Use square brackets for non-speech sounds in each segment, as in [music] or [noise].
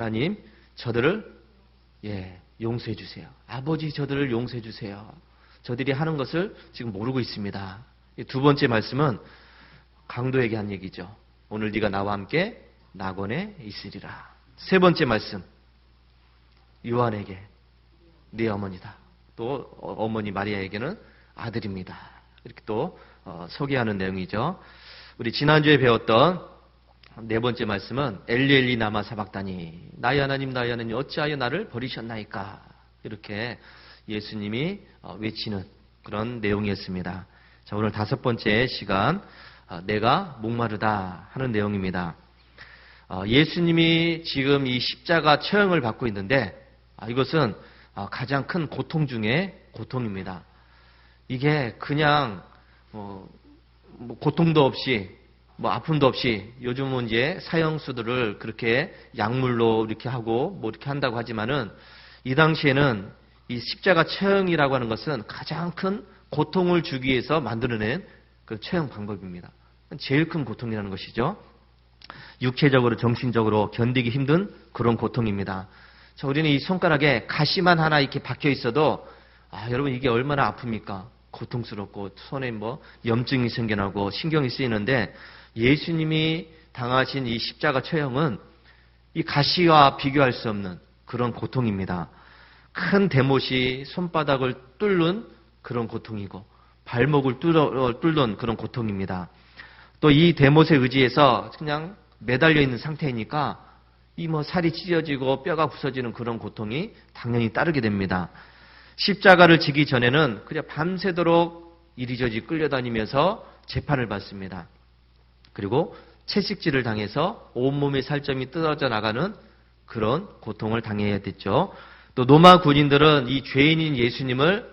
하나님 저들을 예, 용서해 주세요. 아버지 저들을 용서해 주세요. 저들이 하는 것을 지금 모르고 있습니다. 두 번째 말씀은 강도에게 한 얘기죠. 오늘 네가 나와 함께 낙원에 있으리라. 세 번째 말씀 요한에게 네 어머니다. 또 어머니 마리아에게는 아들입니다. 이렇게 또 어, 소개하는 내용이죠. 우리 지난주에 배웠던 네 번째 말씀은 엘리엘리 나마 사박다니 나의 하나님 나의 하나님 어찌하여 나를 버리셨나이까 이렇게 예수님이 어, 외치는 그런 내용이었습니다. 자 오늘 다섯 번째 시간 어, 내가 목마르다 하는 내용입니다. 예수님이 지금 이 십자가 처형을 받고 있는데 아, 이것은 가장 큰 고통 중에 고통입니다. 이게 그냥 뭐, 뭐 고통도 없이 뭐 아픔도 없이 요즘은 이제 사형수들을 그렇게 약물로 이렇게 하고 뭐 이렇게 한다고 하지만은 이 당시에는 이 십자가 처형이라고 하는 것은 가장 큰 고통을 주기 위해서 만들어낸 그 처형 방법입니다. 제일 큰 고통이라는 것이죠. 육체적으로 정신적으로 견디기 힘든 그런 고통입니다. 자, 우리는 이 손가락에 가시만 하나 이렇게 박혀 있어도 아, 여러분 이게 얼마나 아픕니까? 고통스럽고 손에 뭐 염증이 생겨나고 신경이 쓰이는데 예수님이 당하신 이 십자가 처형은 이 가시와 비교할 수 없는 그런 고통입니다. 큰 대못이 손바닥을 뚫는 그런 고통이고 발목을 뚫어, 뚫는 그런 고통입니다. 또 이 대못에 의지해서 그냥 매달려 있는 상태이니까 이 뭐 살이 찢어지고 뼈가 부서지는 그런 고통이 당연히 따르게 됩니다. 십자가를 지기 전에는 그냥 밤새도록 이리저리 끌려다니면서 재판을 받습니다. 그리고 채식질을 당해서 온몸의 살점이 뜯어져 나가는 그런 고통을 당해야 됐죠. 또 로마 군인들은 이 죄인인 예수님을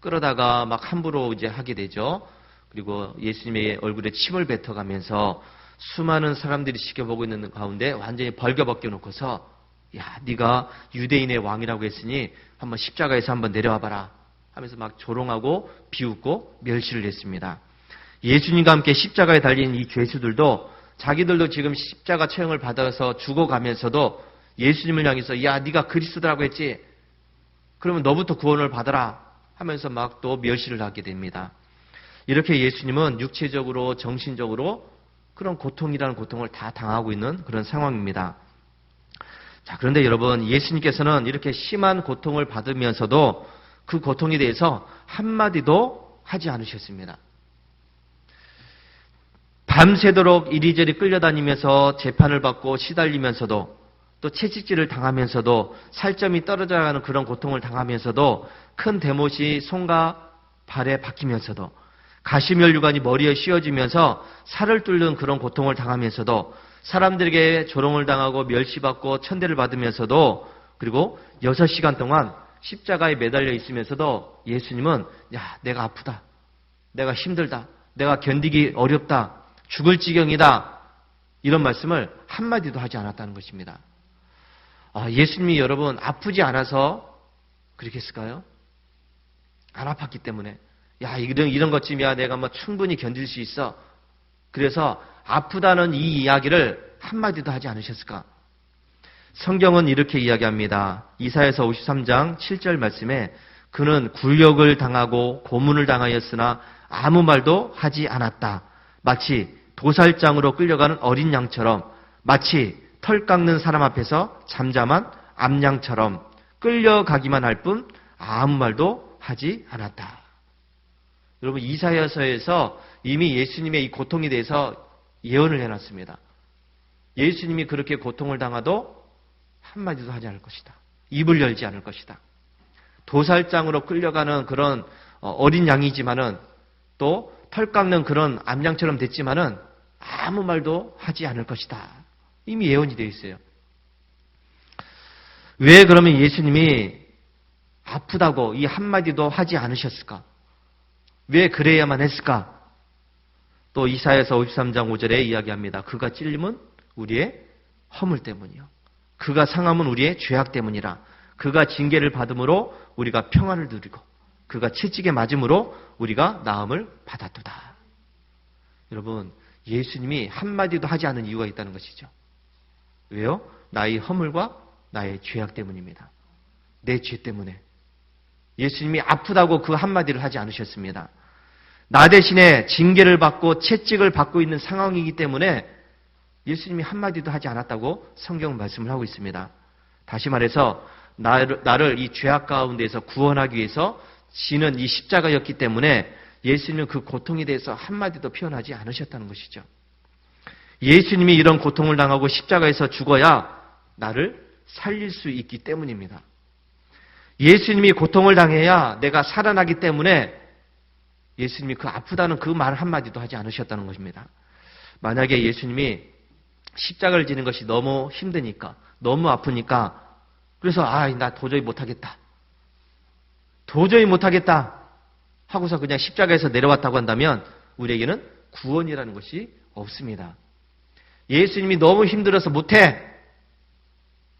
끌어다가 막 함부로 이제 하게 되죠. 그리고 예수님의 얼굴에 침을 뱉어가면서 수많은 사람들이 지켜보고 있는 가운데 완전히 벌겨벗겨 놓고서 야, 네가 유대인의 왕이라고 했으니 한번 십자가에서 한번 내려와 봐라 하면서 막 조롱하고 비웃고 멸시를 했습니다. 예수님과 함께 십자가에 달린 이 죄수들도 자기들도 지금 십자가 처형을 받아서 죽어가면서도 예수님을 향해서 야 네가 그리스도라고 했지 그러면 너부터 구원을 받아라 하면서 막 또 멸시를 하게 됩니다. 이렇게 예수님은 육체적으로 정신적으로 그런 고통이라는 고통을 다 당하고 있는 그런 상황입니다. 자, 그런데 여러분, 예수님께서는 이렇게 심한 고통을 받으면서도 그 고통에 대해서 한마디도 하지 않으셨습니다. 밤새도록 이리저리 끌려다니면서 재판을 받고 시달리면서도 또 채찍질을 당하면서도 살점이 떨어져 가는 그런 고통을 당하면서도 큰 대못이 손과 발에 박히면서도 가시멸류관이 머리에 씌워지면서 살을 뚫는 그런 고통을 당하면서도 사람들에게 조롱을 당하고 멸시받고 천대를 받으면서도 그리고 6시간 동안 십자가에 매달려 있으면서도 예수님은 야 내가 아프다. 내가 힘들다. 내가 견디기 어렵다 죽을 지경이다. 이런 말씀을 한마디도 하지 않았다는 것입니다. 아, 예수님이 여러분 아프지 않아서 그렇게 했을까요? 안 아팠기 때문에. 야, 이런, 이런 것쯤이야 내가 뭐 충분히 견딜 수 있어. 그래서 아프다는 이 이야기를 한마디도 하지 않으셨을까? 성경은 이렇게 이야기합니다. 이사에서 53장 7절 말씀에 그는 굴욕을 당하고 고문을 당하였으나 아무 말도 하지 않았다. 마치 도살장으로 끌려가는 어린 양처럼 마치 털 깎는 사람 앞에서 잠잠한 암양처럼 끌려가기만 할 뿐 아무 말도 하지 않았다. 여러분 이사야서에서 이미 예수님의 이 고통에 대해서 예언을 해놨습니다. 예수님이 그렇게 고통을 당하도 한마디도 하지 않을 것이다. 입을 열지 않을 것이다. 도살장으로 끌려가는 그런 어, 어린 양이지만은 또 털 깎는 그런 암양처럼 됐지만은 아무 말도 하지 않을 것이다. 이미 예언이 되어 있어요. 왜 그러면 예수님이 아프다고 이 한마디도 하지 않으셨을까? 왜 그래야만 했을까? 또 이사에서 53장 5절에 이야기합니다. 그가 찔림은 우리의 허물 때문이요. 그가 상함은 우리의 죄악 때문이라. 그가 징계를 받음으로 우리가 평안을 누리고 그가 채찍에 맞음으로 우리가 나음을 받았도다. 여러분, 예수님이 한마디도 하지 않은 이유가 있다는 것이죠. 왜요? 나의 허물과 나의 죄악 때문입니다. 내 죄 때문에. 예수님이 아프다고 그 한마디를 하지 않으셨습니다. 나 대신에 징계를 받고 채찍을 받고 있는 상황이기 때문에 예수님이 한마디도 하지 않았다고 성경 말씀을 하고 있습니다. 다시 말해서 나를, 나를 이 죄악 가운데에서 구원하기 위해서 지는 이 십자가였기 때문에 예수님은 그 고통에 대해서 한마디도 표현하지 않으셨다는 것이죠. 예수님이 이런 고통을 당하고 십자가에서 죽어야 나를 살릴 수 있기 때문입니다. 예수님이 고통을 당해야 내가 살아나기 때문에 예수님이 그 아프다는 그 말 한마디도 하지 않으셨다는 것입니다. 만약에 예수님이 십자가를 지는 것이 너무 힘드니까, 너무 아프니까, 그래서, 아, 나 도저히 못하겠다. 도저히 못하겠다. 하고서 그냥 십자가에서 내려왔다고 한다면, 우리에게는 구원이라는 것이 없습니다. 예수님이 너무 힘들어서 못해.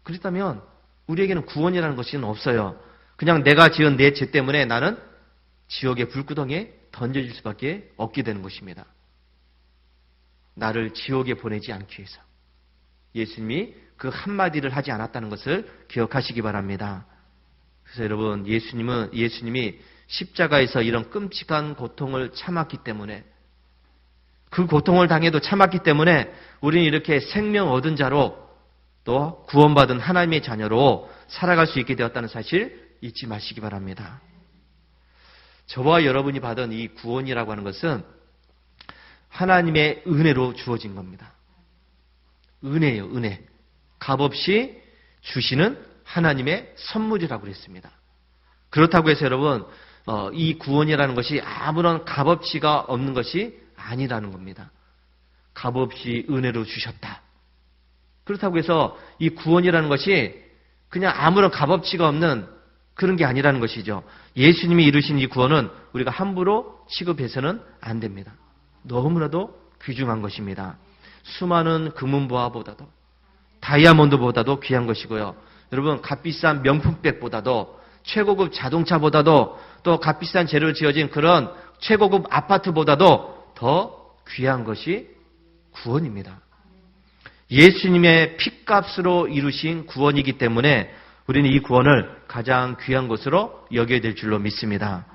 그렇다면, 우리에게는 구원이라는 것은 없어요. 그냥 내가 지은 내 죄 때문에 나는 지옥의 불구덩이에 던져질 수밖에 없게 되는 것입니다. 나를 지옥에 보내지 않기 위해서. 예수님이 그 한마디를 하지 않았다는 것을 기억하시기 바랍니다. 그래서 여러분, 예수님은, 예수님이 십자가에서 이런 끔찍한 고통을 참았기 때문에 그 고통을 당해도 참았기 때문에 우리는 이렇게 생명 얻은 자로 또 구원받은 하나님의 자녀로 살아갈 수 있게 되었다는 사실 잊지 마시기 바랍니다. 저와 여러분이 받은 이 구원이라고 하는 것은 하나님의 은혜로 주어진 겁니다. 은혜예요, 은혜. 값없이 주시는 하나님의 선물이라고 그랬습니다. 그렇다고 해서 여러분, 어, 이 구원이라는 것이 아무런 값어치가 없는 것이 아니라는 겁니다. 값없이 은혜로 주셨다. 그렇다고 해서 이 구원이라는 것이 그냥 아무런 값어치가 없는 그런 게 아니라는 것이죠. 예수님이 이루신 이 구원은 우리가 함부로 취급해서는 안 됩니다. 너무나도 귀중한 것입니다. 수많은 금은보화보다도 다이아몬드보다도 귀한 것이고요. 여러분 값비싼 명품백보다도 최고급 자동차보다도 또 값비싼 재료를 지어진 그런 최고급 아파트보다도 더 귀한 것이 구원입니다. 예수님의 핏값으로 이루신 구원이기 때문에 우리는 이 구원을 가장 귀한 것으로 여겨야 될 줄로 믿습니다.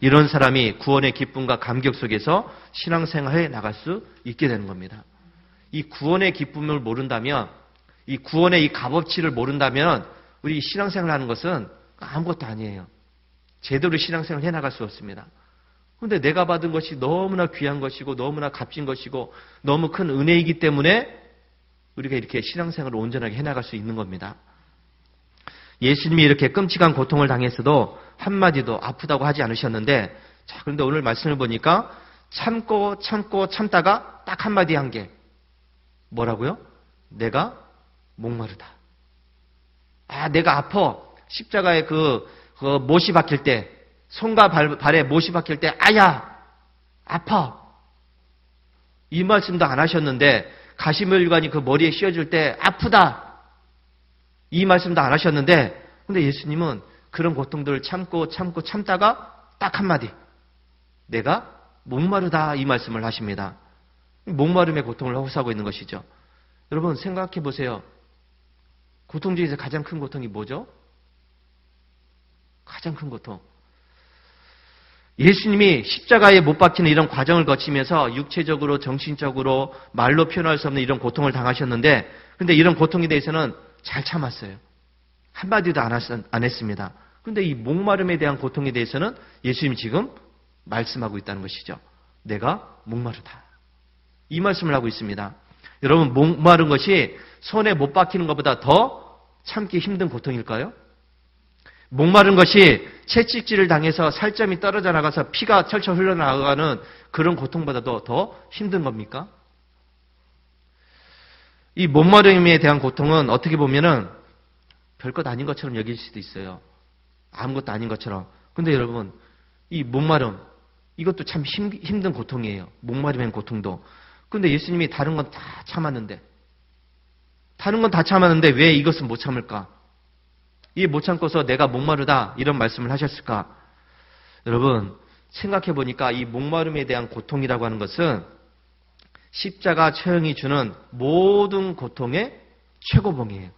이런 사람이 구원의 기쁨과 감격 속에서 신앙생활에 나갈 수 있게 되는 겁니다. 이 구원의 기쁨을 모른다면, 이 구원의 이 값어치를 모른다면, 우리 신앙생활 하는 것은 아무것도 아니에요. 제대로 신앙생활 해 나갈 수 없습니다. 근데 내가 받은 것이 너무나 귀한 것이고, 너무나 값진 것이고, 너무 큰 은혜이기 때문에 우리가 이렇게 신앙생활을 온전하게 해 나갈 수 있는 겁니다. 예수님이 이렇게 끔찍한 고통을 당했어도 한마디도 아프다고 하지 않으셨는데, 자, 그런데 오늘 말씀을 보니까 참고 참고 참다가 딱 한마디 한 게 뭐라고요? 내가 목마르다. 아, 내가 아파. 십자가에 그, 그 못이 박힐 때, 손과 발, 발에 못이 박힐 때, 아야! 아파! 이 말씀도 안 하셨는데, 가시멸관이 그 머리에 씌워줄 때, 아프다! 이 말씀도 안 하셨는데, 근데 예수님은 그런 고통들을 참고 참고 참다가 딱 한마디. 내가 목마르다 이 말씀을 하십니다. 목마름의 고통을 호소하고 있는 것이죠. 여러분 생각해 보세요. 고통 중에서 가장 큰 고통이 뭐죠? 가장 큰 고통. 예수님이 십자가에 못 박히는 이런 과정을 거치면서 육체적으로, 정신적으로 말로 표현할 수 없는 이런 고통을 당하셨는데, 근데 이런 고통에 대해서는 잘 참았어요. 한마디도 안, 했, 안 했습니다. 그런데 이 목마름에 대한 고통에 대해서는 예수님이 지금 말씀하고 있다는 것이죠. 내가 목마르다. 이 말씀을 하고 있습니다. 여러분, 목마른 것이 손에 못 박히는 것보다 더 참기 힘든 고통일까요? 목마른 것이 채찍질을 당해서 살점이 떨어져 나가서 피가 철철 흘러나가는 그런 고통보다도 더 힘든 겁니까? 이 목마름에 대한 고통은 어떻게 보면은 별것 아닌 것처럼 여길 수도 있어요. 아무것도 아닌 것처럼. 근데 여러분, 이 목마름, 이것도 참 힘, 든 고통이에요. 목마름의 고통도. 근데 예수님이 다른 건 다 참았는데, 다른 건 다 참았는데 왜 이것은 못 참을까? 이 못 참고서 내가 목마르다 이런 말씀을 하셨을까? 여러분 생각해 보니까 이 목마름에 대한 고통이라고 하는 것은 십자가 처형이 주는 모든 고통의 최고봉이에요.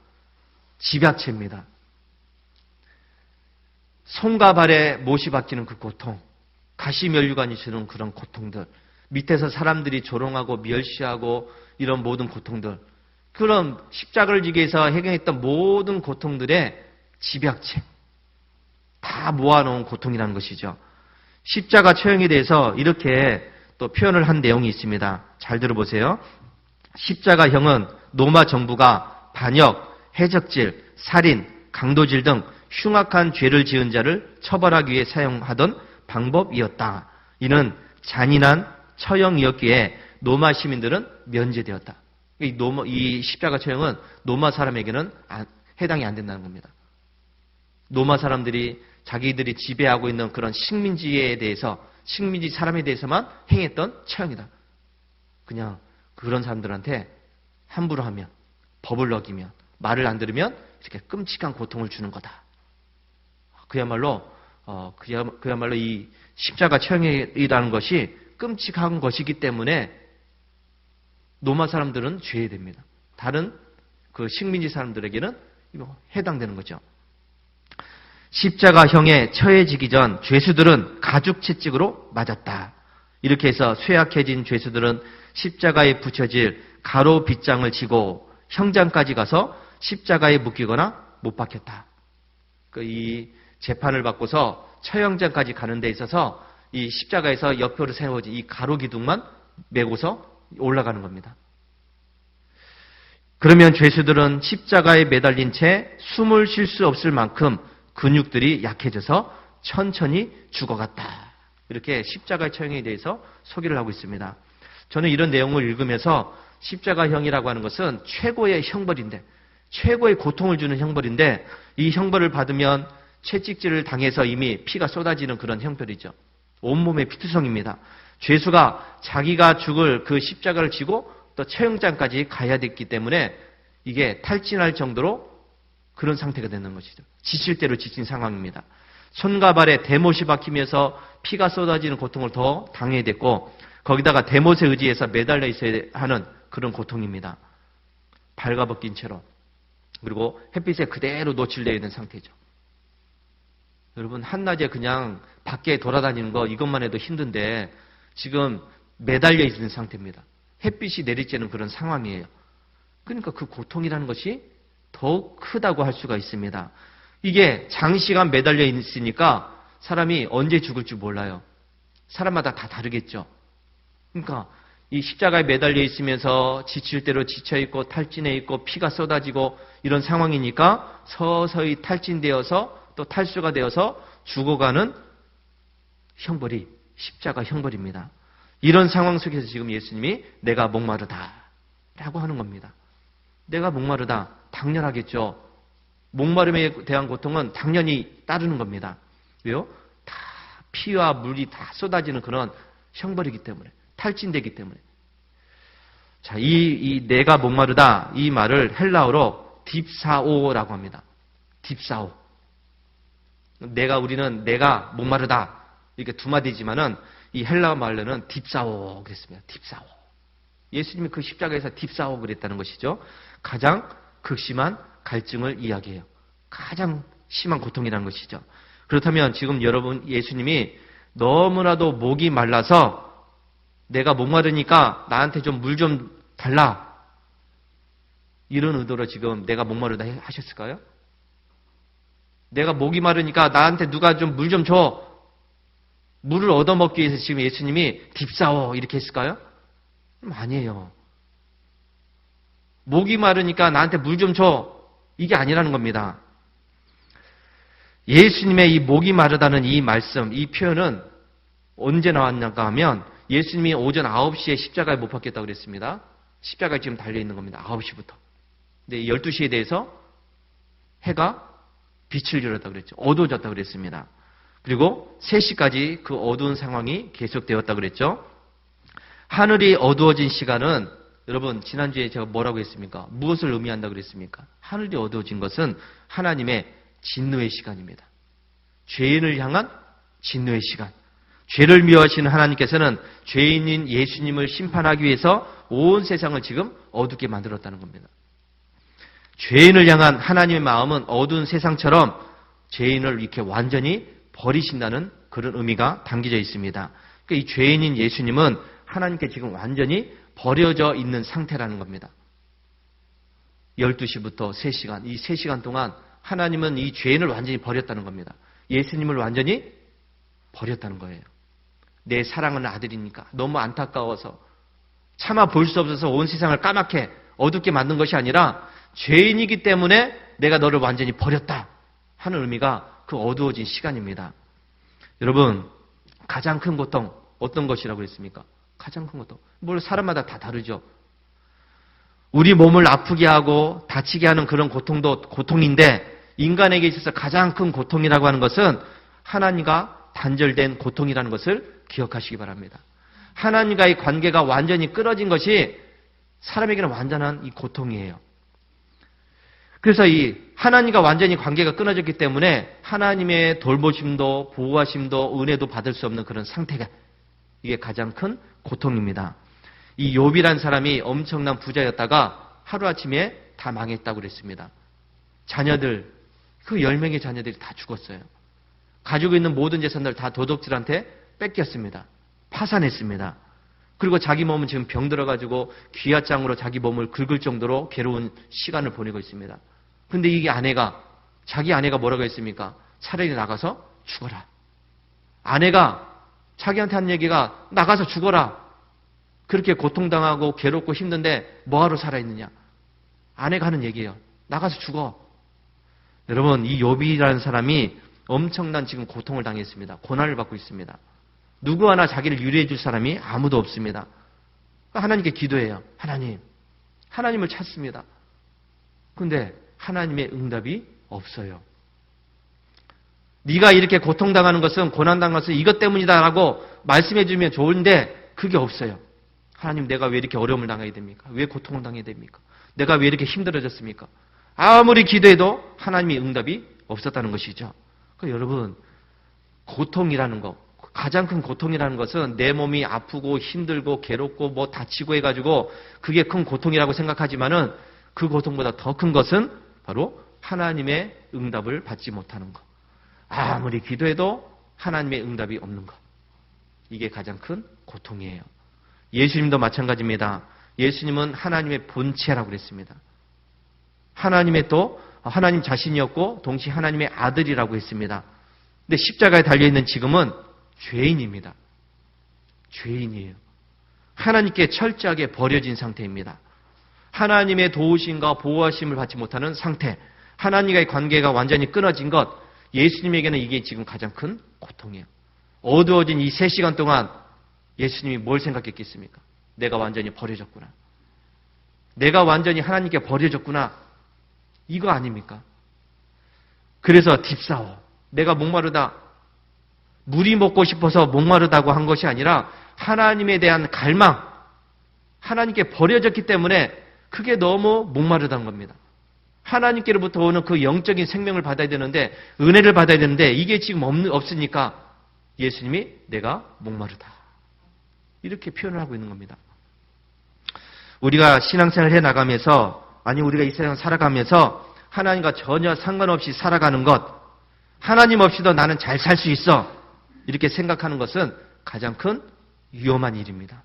집약체입니다. 손과 발에 못이 박히는 그 고통, 가시면류관이 주는 그런 고통들, 밑에서 사람들이 조롱하고 멸시하고 이런 모든 고통들, 그런 십자가를 지기 위해서 해결했던 모든 고통들의 집약체, 다 모아놓은 고통이라는 것이죠. 십자가 처형에 대해서 이렇게 또 표현을 한 내용이 있습니다. 잘 들어보세요. 십자가형은 로마 정부가 반역, 해적질, 살인, 강도질 등 흉악한 죄를 지은 자를 처벌하기 위해 사용하던 방법이었다. 이는 잔인한 처형이었기에 로마 시민들은 면제되었다. 이, 노마, 이 십자가 처형은 로마 사람에게는 안, 해당이 안 된다는 겁니다. 로마 사람들이 자기들이 지배하고 있는 그런 식민지에 대해서 식민지 사람에 대해서만 행했던 처형이다. 그냥 그런 사람들한테 함부로 하면 법을 어기면 말을 안 들으면 이렇게 끔찍한 고통을 주는 거다. 그야말로 어, 그야, 그야말로 이 십자가 처형이라는 것이 끔찍한 것이기 때문에 로마 사람들은 죄됩니다. 다른 그 식민지 사람들에게는 해당되는 거죠. 십자가형에 처해지기 전 죄수들은 가죽 채찍으로 맞았다. 이렇게 해서 쇠약해진 죄수들은 십자가에 붙여질 가로 빗장을 지고 형장까지 가서 십자가에 묶이거나 못 박혔다. 그 이 재판을 받고서 처형장까지 가는 데 있어서 이 십자가에서 옆으로 세워진 이 가로 기둥만 메고서 올라가는 겁니다. 그러면 죄수들은 십자가에 매달린 채 숨을 쉴 수 없을 만큼 근육들이 약해져서 천천히 죽어갔다. 이렇게 십자가의 처형에 대해서 소개를 하고 있습니다. 저는 이런 내용을 읽으면서 십자가형이라고 하는 것은 최고의 형벌인데, 최고의 고통을 주는 형벌인데, 이 형벌을 받으면 채찍질을 당해서 이미 피가 쏟아지는 그런 형벌이죠. 온몸의 피투성입니다. 죄수가 자기가 죽을 그 십자가를 지고 또 처형장까지 가야 됐기 때문에 이게 탈진할 정도로 그런 상태가 되는 것이죠. 지칠 대로 지친 상황입니다. 손과 발에 대못이 박히면서 피가 쏟아지는 고통을 더 당해야 됐고 거기다가 대못에 의지해서 매달려 있어야 하는 그런 고통입니다. 발가벗긴 채로 그리고 햇빛에 그대로 노출되어 있는 상태죠. 여러분 한낮에 그냥 밖에 돌아다니는 거 이것만 해도 힘든데 지금 매달려 있는 상태입니다. 햇빛이 내리쬐는 그런 상황이에요. 그러니까 그 고통이라는 것이 더욱 크다고 할 수가 있습니다. 이게 장시간 매달려 있으니까 사람이 언제 죽을지 몰라요. 사람마다 다 다르겠죠. 그러니까 이 십자가에 매달려 있으면서 지칠 대로 지쳐 있고 탈진해 있고 피가 쏟아지고 이런 상황이니까 서서히 탈진되어서 또 탈수가 되어서 죽어가는 형벌이 십자가 형벌입니다. 이런 상황 속에서 지금 예수님이 내가 목마르다 라고 하는 겁니다. 내가 목마르다. 당연하겠죠. 목마름에 대한 고통은 당연히 따르는 겁니다. 왜요? 다 피와 물이 다 쏟아지는 그런 형벌이기 때문에 탈진되기 때문에 자, 이, 이 내가 목마르다 이 말을 헬라어로 딥사오라고 합니다. 딥사오. 내가 우리는 내가 목마르다 이렇게 두 마디지만은 이 헬라어 말로는 딥사오 그랬습니다. 딥사오. 예수님이 그 십자가에서 딥사오 그랬다는 것이죠. 가장 극심한 갈증을 이야기해요. 가장 심한 고통이라는 것이죠. 그렇다면 지금 여러분 예수님이 너무나도 목이 말라서 내가 목마르니까 나한테 좀 물좀 달라. 이런 의도로 지금 내가 목마르다 하셨을까요? 내가 목이 마르니까 나한테 누가 좀 물 좀 줘. 물을 얻어먹기 위해서 지금 예수님이 딥사워 이렇게 했을까요? 아니에요. 목이 마르니까 나한테 물 좀 줘. 이게 아니라는 겁니다. 예수님의 이 목이 마르다는 이 말씀, 이 표현은 언제 나왔는가 하면 예수님이 오전 9시에 십자가에 못 박겠다고 그랬습니다. 십자가에 지금 달려있는 겁니다. 9시부터. 근데 12시에 대해서 해가 빛을 잃었다고 그랬죠. 어두워졌다고 그랬습니다. 그리고 3시까지 그 어두운 상황이 계속되었다고 그랬죠. 하늘이 어두워진 시간은 여러분 지난주에 제가 뭐라고 했습니까? 무엇을 의미한다고 그랬습니까? 하늘이 어두워진 것은 하나님의 진노의 시간입니다. 죄인을 향한 진노의 시간. 죄를 미워하시는 하나님께서는 죄인인 예수님을 심판하기 위해서 온 세상을 지금 어둡게 만들었다는 겁니다. 죄인을 향한 하나님의 마음은 어두운 세상처럼 죄인을 이렇게 완전히 버리신다는 그런 의미가 담겨져 있습니다. 그러니까 이 죄인인 예수님은 하나님께 지금 완전히 버려져 있는 상태라는 겁니다. 12시부터 3시간, 이 3시간 동안 하나님은 이 죄인을 완전히 버렸다는 겁니다. 예수님을 완전히 버렸다는 거예요. 내 사랑하는 아들이니까 너무 안타까워서 차마 볼수 없어서 온 세상을 까맣게 어둡게 만든 것이 아니라 죄인이기 때문에 내가 너를 완전히 버렸다 하는 의미가 그 어두워진 시간입니다. 여러분 가장 큰 고통 어떤 것이라고 했습니까? 가장 큰 고통. 뭘 사람마다 다 다르죠. 우리 몸을 아프게 하고 다치게 하는 그런 고통도 고통인데 인간에게 있어서 가장 큰 고통이라고 하는 것은 하나님과 단절된 고통이라는 것을 기억하시기 바랍니다. 하나님과의 관계가 완전히 끊어진 것이 사람에게는 완전한 이 고통이에요. 그래서 이 하나님과 완전히 관계가 끊어졌기 때문에 하나님의 돌보심도 보호하심도 은혜도 받을 수 없는 그런 상태가 이게 가장 큰 고통입니다. 이 욥이란 사람이 엄청난 부자였다가 하루아침에 다 망했다고 그랬습니다. 자녀들 그 10명의 자녀들이 다 죽었어요. 가지고 있는 모든 재산들 다 도둑질한테 뺏겼습니다. 파산했습니다. 그리고 자기 몸은 지금 병들어가지고 귀하장으로 자기 몸을 긁을 정도로 괴로운 시간을 보내고 있습니다. 근데 이게 아내가, 자기 아내가 뭐라고 했습니까? 차라리 나가서 죽어라. 아내가 자기한테 한 얘기가 나가서 죽어라. 그렇게 고통당하고 괴롭고 힘든데 뭐하러 살아있느냐? 아내가 하는 얘기예요. 나가서 죽어. 여러분, 이 요비라는 사람이 엄청난 지금 고통을 당했습니다. 고난을 받고 있습니다. 누구 하나 자기를 유리해 줄 사람이 아무도 없습니다. 하나님께 기도해요. 하나님. 하나님을 찾습니다. 근데 하나님의 응답이 없어요. 네가 이렇게 고통당하는 것은 고난당한 것은 이것 때문이다라고 말씀해 주면 좋은데 그게 없어요. 하나님 내가 왜 이렇게 어려움을 당하게 됩니까? 왜 고통을 당하게 됩니까? 내가 왜 이렇게 힘들어졌습니까? 아무리 기도해도 하나님의 응답이 없었다는 것이죠. 그러니까 여러분 고통이라는 것 가장 큰 고통이라는 것은 내 몸이 아프고 힘들고 괴롭고 뭐 다치고 해가지고 그게 큰 고통이라고 생각하지만은 그 고통보다 더 큰 것은 바로 하나님의 응답을 받지 못하는 것. 아무리 기도해도 하나님의 응답이 없는 것. 이게 가장 큰 고통이에요. 예수님도 마찬가지입니다. 예수님은 하나님의 본체라고 그랬습니다. 하나님의 또 하나님 자신이었고 동시에 하나님의 아들이라고 했습니다. 근데 십자가에 달려 있는 지금은 죄인입니다. 죄인이에요. 하나님께 철저하게 버려진 상태입니다. 하나님의 도우심과 보호하심을 받지 못하는 상태, 하나님과의 관계가 완전히 끊어진 것, 예수님에게는 이게 지금 가장 큰 고통이에요. 어두워진 이 세 시간 동안 예수님이 뭘 생각했겠습니까? 내가 완전히 버려졌구나. 내가 완전히 하나님께 버려졌구나. 이거 아닙니까? 그래서 딥사오. 내가 목마르다. 물이 먹고 싶어서 목마르다고 한 것이 아니라 하나님에 대한 갈망, 하나님께 버려졌기 때문에 그게 너무 목마르다는 겁니다. 하나님께로부터 오는 그 영적인 생명을 받아야 되는데 은혜를 받아야 되는데 이게 지금 없, 없으니까 예수님이 내가 목마르다. 이렇게 표현을 하고 있는 겁니다. 우리가 신앙생활을 해 나가면서 아니 우리가 이 세상 살아가면서 하나님과 전혀 상관없이 살아가는 것 하나님 없이도 나는 잘 살 수 있어. 이렇게 생각하는 것은 가장 큰 위험한 일입니다.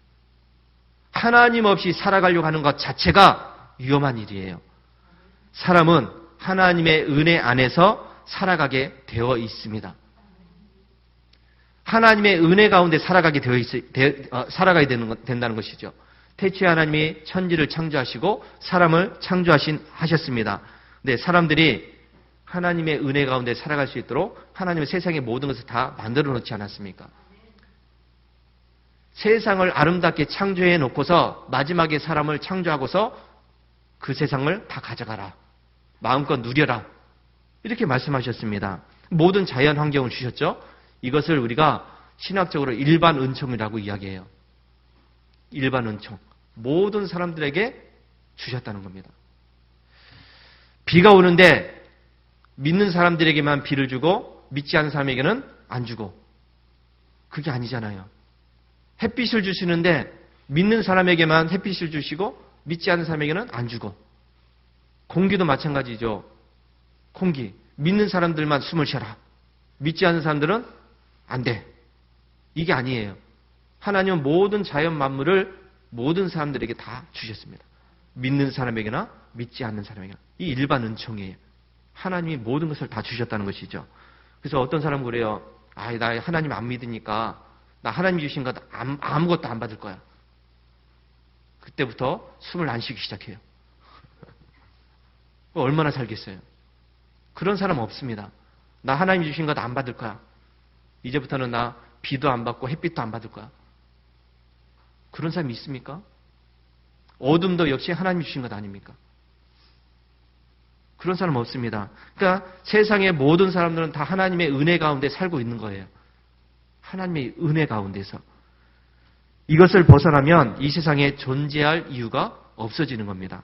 하나님 없이 살아가려고 하는 것 자체가 위험한 일이에요. 사람은 하나님의 은혜 안에서 살아가게 되어 있습니다. 하나님의 은혜 가운데 살아가게 되어 있, 되, 어, 살아가야 되는, 된다는 것이죠. 태초에 하나님이 천지를 창조하시고 사람을 창조하신 하셨습니다. 근데 사람들이 하나님의 은혜 가운데 살아갈 수 있도록 하나님의 세상의 모든 것을 다 만들어 놓지 않았습니까? 세상을 아름답게 창조해 놓고서 마지막에 사람을 창조하고서 그 세상을 다 가져가라. 마음껏 누려라. 이렇게 말씀하셨습니다. 모든 자연 환경을 주셨죠? 이것을 우리가 신학적으로 일반 은총이라고 이야기해요. 일반 은총. 모든 사람들에게 주셨다는 겁니다. 비가 오는데 믿는 사람들에게만 비를 주고 믿지 않는 사람에게는 안 주고 그게 아니잖아요. 햇빛을 주시는데 믿는 사람에게만 햇빛을 주시고 믿지 않는 사람에게는 안 주고 공기도 마찬가지죠. 공기. 믿는 사람들만 숨을 쉬어라. 믿지 않는 사람들은 안 돼. 이게 아니에요. 하나님은 모든 자연 만물을 모든 사람들에게 다 주셨습니다. 믿는 사람에게나 믿지 않는 사람에게나. 이 일반 은총이에요. 하나님이 모든 것을 다 주셨다는 것이죠. 그래서 어떤 사람은 그래요. 아, 나 하나님 안 믿으니까 나 하나님 주신 것 아무것도 안 받을 거야. 그때부터 숨을 안 쉬기 시작해요. [laughs] 얼마나 살겠어요? 그런 사람 없습니다. 나 하나님 주신 것 안 받을 거야. 이제부터는 나 비도 안 받고 햇빛도 안 받을 거야. 그런 사람이 있습니까? 어둠도 역시 하나님 주신 것 아닙니까? 그런 사람 없습니다. 그러니까 세상의 모든 사람들은 다 하나님의 은혜 가운데 살고 있는 거예요. 하나님의 은혜 가운데서. 이것을 벗어나면 이 세상에 존재할 이유가 없어지는 겁니다.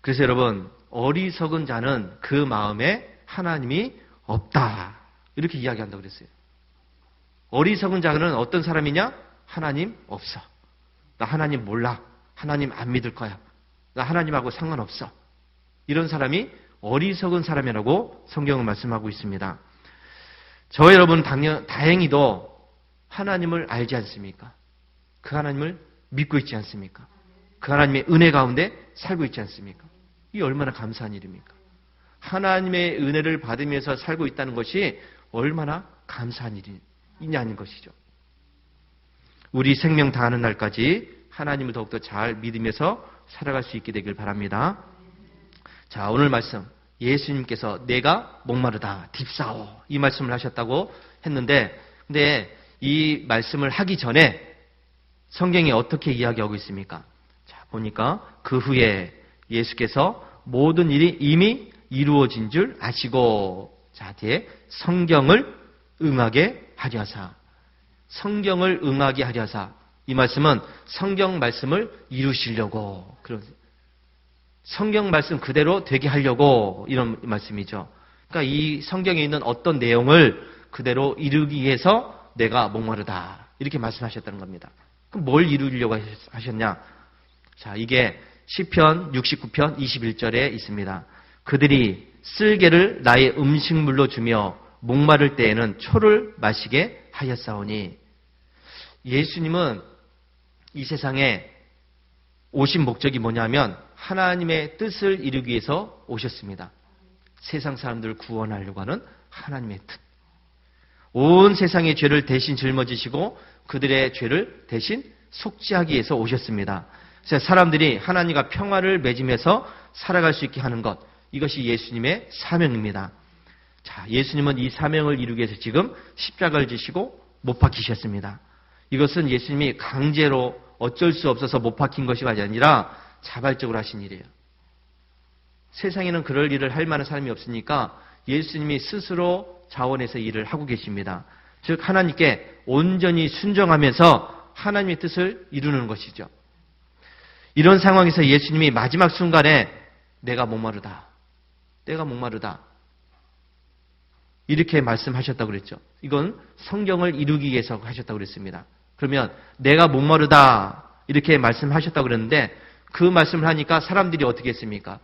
그래서 여러분, 어리석은 자는 그 마음에 하나님이 없다. 이렇게 이야기한다고 그랬어요. 어리석은 자는 어떤 사람이냐? 하나님 없어. 나 하나님 몰라. 하나님 안 믿을 거야. 나 하나님하고 상관없어. 이런 사람이 어리석은 사람이라고 성경은 말씀하고 있습니다. 저 여러분 당연, 다행히도 하나님을 알지 않습니까? 그 하나님을 믿고 있지 않습니까? 그 하나님의 은혜 가운데 살고 있지 않습니까? 이 얼마나 감사한 일입니까? 하나님의 은혜를 받으면서 살고 있다는 것이 얼마나 감사한 일이냐는 것이죠. 우리 생명 다하는 날까지 하나님을 더욱더 잘 믿으면서 살아갈 수 있게 되길 바랍니다. 자, 오늘 말씀. 예수님께서 내가 목마르다, 딥사오. 이 말씀을 하셨다고 했는데, 근데 이 말씀을 하기 전에 성경이 어떻게 이야기하고 있습니까? 자, 보니까 그 후에 예수께서 모든 일이 이미 이루어진 줄 아시고, 자, 뒤에 성경을 응하게 하려사. 성경을 응하게 하려사. 이 말씀은 성경 말씀을 이루시려고 그런 성경 말씀 그대로 되게 하려고 이런 말씀이죠. 그러니까 이 성경에 있는 어떤 내용을 그대로 이루기 위해서 내가 목마르다. 이렇게 말씀하셨다는 겁니다. 그럼 뭘 이루려고 하셨냐? 자, 이게 시편 69편 21절에 있습니다. 그들이 쓸개를 나의 음식물로 주며 목마를 때에는 초를 마시게 하였사오니 예수님은 이 세상에 오신 목적이 뭐냐면 하나님의 뜻을 이루기 위해서 오셨습니다. 세상 사람들을 구원하려고 하는 하나님의 뜻. 온 세상의 죄를 대신 짊어지시고 그들의 죄를 대신 속죄하기 위해서 오셨습니다. 그래서 사람들이 하나님과 평화를 맺으면서 살아갈 수 있게 하는 것. 이것이 예수님의 사명입니다. 자, 예수님은 이 사명을 이루기 위해서 지금 십자가를 지시고 못 박히셨습니다. 이것은 예수님이 강제로 어쩔 수 없어서 못 박힌 것이 아니라 자발적으로 하신 일이에요. 세상에는 그럴 일을 할 만한 사람이 없으니까 예수님이 스스로 자원해서 일을 하고 계십니다. 즉 하나님께 온전히 순정하면서 하나님의 뜻을 이루는 것이죠. 이런 상황에서 예수님이 마지막 순간에 내가 목마르다. 내가 목마르다. 이렇게 말씀하셨다고 그랬죠. 이건 성경을 이루기 위해서 하셨다고 그랬습니다. 그러면 내가 목마르다. 이렇게 말씀하셨다고 그랬는데 그 말씀을 하니까 사람들이 어떻게 했습니까?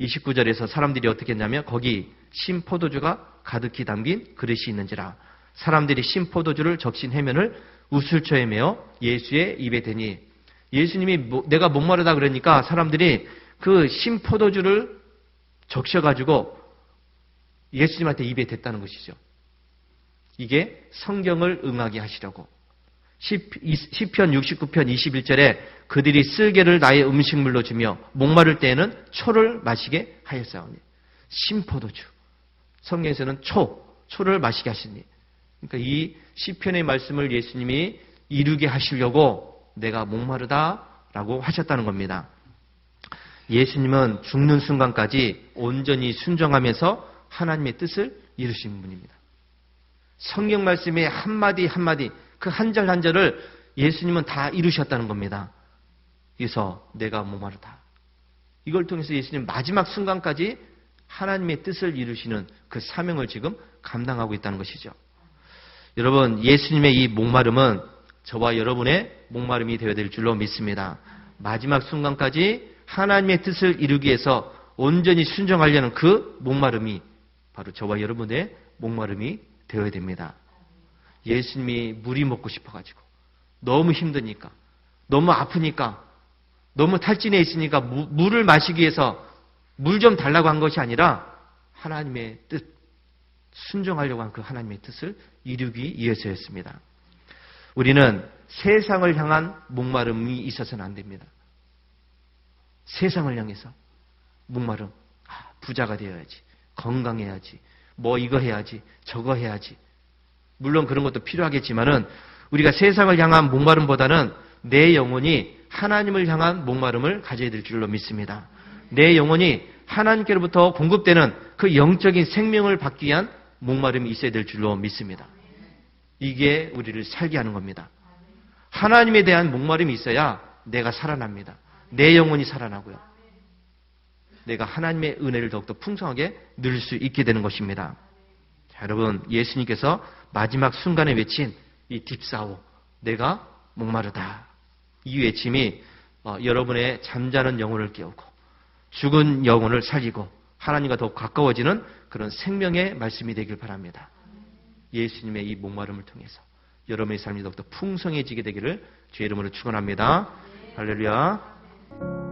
29절에서 사람들이 어떻게 했냐면 거기 심포도주가 가득히 담긴 그릇이 있는지라 사람들이 심포도주를 적신 해면을 우슬초에 메어 예수의 입에 대니 예수님이 뭐, 내가 목마르다 그러니까 사람들이 그 심포도주를 적셔가지고 예수님한테 입에 댔다는 것이죠. 이게 성경을 응하게 하시려고. 시편 69편 21절에 그들이 쓸개를 나의 음식물로 주며 목마를 때에는 초를 마시게 하였사오니 심포도주 성경에서는 초 초를 마시게 하시니 그러니까 이 시편의 말씀을 예수님이 이루게 하시려고 내가 목마르다라고 하셨다는 겁니다. 예수님은 죽는 순간까지 온전히 순정하면서 하나님의 뜻을 이루신 분입니다. 성경 말씀의 한마디 한마디 그 한 절 한 절을 예수님은 다 이루셨다는 겁니다. 그래서 내가 목마르다. 이걸 통해서 예수님 마지막 순간까지 하나님의 뜻을 이루시는 그 사명을 지금 감당하고 있다는 것이죠. 여러분, 예수님의 이 목마름은 저와 여러분의 목마름이 되어야 될 줄로 믿습니다. 마지막 순간까지 하나님의 뜻을 이루기 위해서 온전히 순종하려는 그 목마름이 바로 저와 여러분의 목마름이 되어야 됩니다. 예수님이 물이 먹고 싶어가지고 너무 힘드니까 너무 아프니까 너무 탈진해 있으니까 무, 물을 마시기 위해서 물 좀 달라고 한 것이 아니라 하나님의 뜻 순종하려고 한 그 하나님의 뜻을 이루기 위해서였습니다. 우리는 세상을 향한 목마름이 있어서는 안 됩니다. 세상을 향해서 목마름. 아, 부자가 되어야지. 건강해야지. 뭐 이거 해야지. 저거 해야지. 물론 그런 것도 필요하겠지만은 우리가 세상을 향한 목마름보다는 내 영혼이 하나님을 향한 목마름을 가져야 될 줄로 믿습니다. 내 영혼이 하나님께로부터 공급되는 그 영적인 생명을 받기 위한 목마름이 있어야 될 줄로 믿습니다. 이게 우리를 살게 하는 겁니다. 하나님에 대한 목마름이 있어야 내가 살아납니다. 내 영혼이 살아나고요. 내가 하나님의 은혜를 더욱더 풍성하게 누릴 수 있게 되는 것입니다. 자, 여러분, 예수님께서 마지막 순간에 외친 이 딥사오, 내가 목마르다. 이 외침이 어, 여러분의 잠자는 영혼을 깨우고 죽은 영혼을 살리고 하나님과 더욱 가까워지는 그런 생명의 말씀이 되길 바랍니다. 예수님의 이 목마름을 통해서 여러분의 삶이 더욱더 풍성해지게 되기를 주의 이름으로 축원합니다. 할렐루야.